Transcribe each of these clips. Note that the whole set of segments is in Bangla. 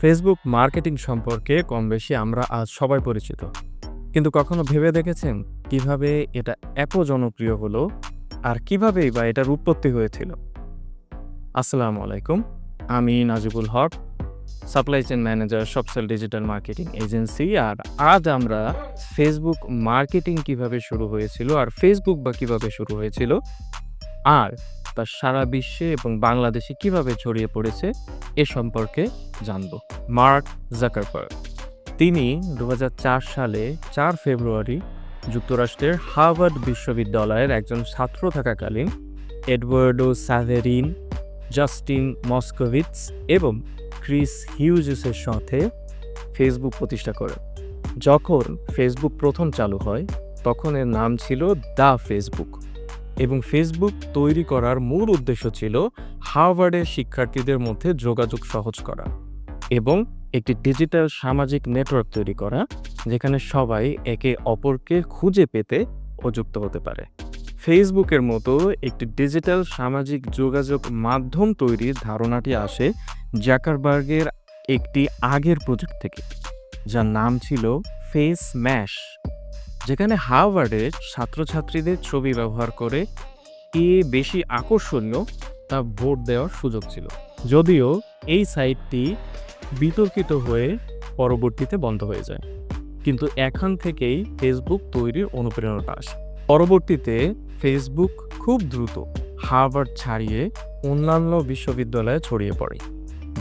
ফেসবুক মার্কেটিং সম্পর্কে কম বেশি আমরা আজ সবাই পরিচিত। কিন্তু কখনো ভেবে দেখেছেন কীভাবে এটা এত জনপ্রিয় হলো আর কিভাবেই বা এটার উৎপত্তি হয়েছিল? আসসালামু আলাইকুম, আমি Nazibul Haque supply chain manager Sobsell digital marketing agency আর আজ আমরা ফেসবুক মার্কেটিং কীভাবে শুরু হয়েছিল আর ফেসবুক বা কীভাবে শুরু হয়েছিল আর তা সারা বিশ্বে এবং বাংলাদেশে কীভাবে ছড়িয়ে পড়েছে এ সম্পর্কে জানব। Mark Zuckerberg. তিনি দু হাজার চার সালে চার ফেব্রুয়ারি যুক্তরাষ্ট্রের হার্ভার্ড বিশ্ববিদ্যালয়ের একজন ছাত্র থাকাকালীন এডওয়ার্ডো স্যাভেরিন জাস্টিন মস্কোভিটস এবং ক্রিস হিউজেসের সাথে ফেসবুক প্রতিষ্ঠা করেন। যখন ফেসবুক প্রথম চালু হয়, তখন এর নাম ছিল দ্য ফেসবুক। এবং ফেসবুক তৈরি করার মূল উদ্দেশ্য ছিল হার্ভার্ডের শিক্ষার্থীদের মধ্যে যোগাযোগ সহজ করা এবং একটি ডিজিটাল সামাজিক নেটওয়ার্ক তৈরি করা, যেখানে সবাই একে অপরকে খুঁজে পেতে ও যুক্ত হতে পারে। ফেসবুকের মতো একটি ডিজিটাল সামাজিক যোগাযোগ মাধ্যম তৈরির ধারণাটি আসে জ্যাকারবার্গের একটি আগের প্রজেক্ট থেকে, যার নাম ছিল ফেস ম্যাশ যেখানে হার্ভার্ডের ছাত্রছাত্রীদের ছবি ব্যবহার করে কে বেশি আকর্ষণীয় তা ভোট দেওয়ার সুযোগ ছিল। যদিও এই সাইটটি বিতর্কিত হয়ে পরবর্তীতে বন্ধ হয়ে যায়। কিন্তু এখান থেকেই ফেসবুক তৈরির অনুপ্রেরণাটা আসে। পরবর্তীতে ফেসবুক খুব দ্রুত হার্ভার্ড ছাড়িয়ে অন্যান্য বিশ্ববিদ্যালয়ে ছড়িয়ে পড়ে।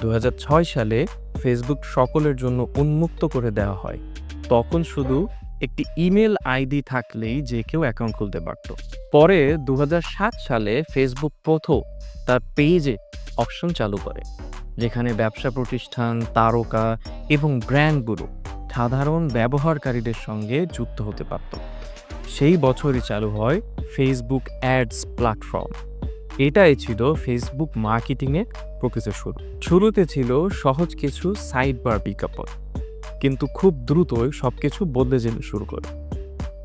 দু হাজার ছয় সালে ফেসবুক সকলের জন্য উন্মুক্ত করে দেওয়া হয়। তখন শুধু একটি ইমেল আইডি থাকলেই যে কেউ অ্যাকাউন্ট খুলতে পারত। পরে দু হাজার সাত সালে ফেসবুক প্রথম তার পেজে অপশন চালু করে, যেখানে ব্যবসা প্রতিষ্ঠান, তারকা এবং ব্র্যান্ডগুলো সাধারণ ব্যবহারকারীদের সঙ্গে যুক্ত হতে পারত। সেই বছরই চালু হয় ফেসবুক অ্যাডস প্ল্যাটফর্ম। এটাই ছিল ফেসবুক মার্কেটিংয়ের প্রকৃত শুরু। শুরুতে ছিল সহজ কিছু সাইড বার বিজ্ঞাপন। কিন্তু খুব দ্রুতই সব কিছু বদলে যেতে শুরু করে।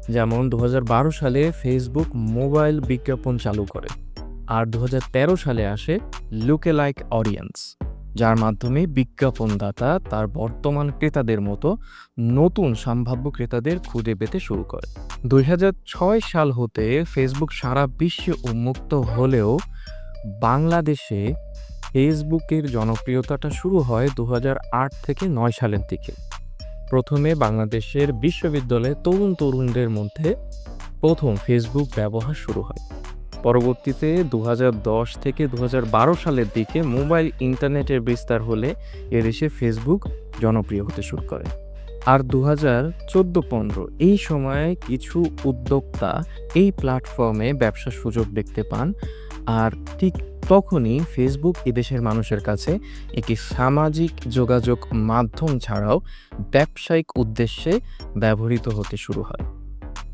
যেমন দু হাজার বারো সালে ফেসবুক মোবাইল বিজ্ঞাপন চালু করে আর দু হাজার তেরো সালে আসে লুকে লাইক অডিয়েন্স যার মাধ্যমে বিজ্ঞাপনদাতা তার বর্তমান ক্রেতাদের মতো নতুন সম্ভাব্য ক্রেতাদের খুঁজে পেতে শুরু করে। দুই হাজার ছয় সাল হতে ফেসবুক সারা বিশ্বে উন্মুক্ত হলেও বাংলাদেশে ফেসবুকের জনপ্রিয়তাটা শুরু হয় দু হাজার আট থেকে নয় সালের দিকে। প্রথমে বাংলাদেশের বিশ্ববিদ্যালয়ে তরুণ তরুণদের মধ্যে প্রথম ফেসবুক ব্যবহার শুরু হয়। পরবর্তীতে দু হাজার দশ থেকে দু হাজার বারো সালের দিকে মোবাইল ইন্টারনেটের বিস্তার হলে এদেশে ফেসবুক জনপ্রিয় হতে শুরু করে। আর দু হাজার চোদ্দ পনেরো এই সময়ে কিছু উদ্যোক্তা এই প্ল্যাটফর্মে ব্যবসার সুযোগ দেখতে পান। আর ঠিক তখনই ফেসবুক এদেশের মানুষের কাছে একটি সামাজিক যোগাযোগ মাধ্যম ছাড়াও ব্যবসায়িক উদ্দেশ্যে ব্যবহৃত হতে শুরু হয়।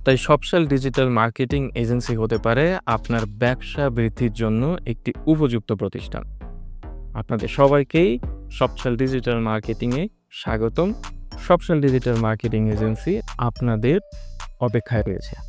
তাই সবসাল ডিজিটাল মার্কেটিং এজেন্সি হতে পারে আপনার ব্যবসা বৃদ্ধির জন্য একটি উপযুক্ত প্রতিষ্ঠান। আপনাদের সবাইকেই সবসাল ডিজিটাল মার্কেটিংয়ে স্বাগতম। সবসাল ডিজিটাল মার্কেটিং এজেন্সি আপনাদের অপেক্ষায় রয়েছে।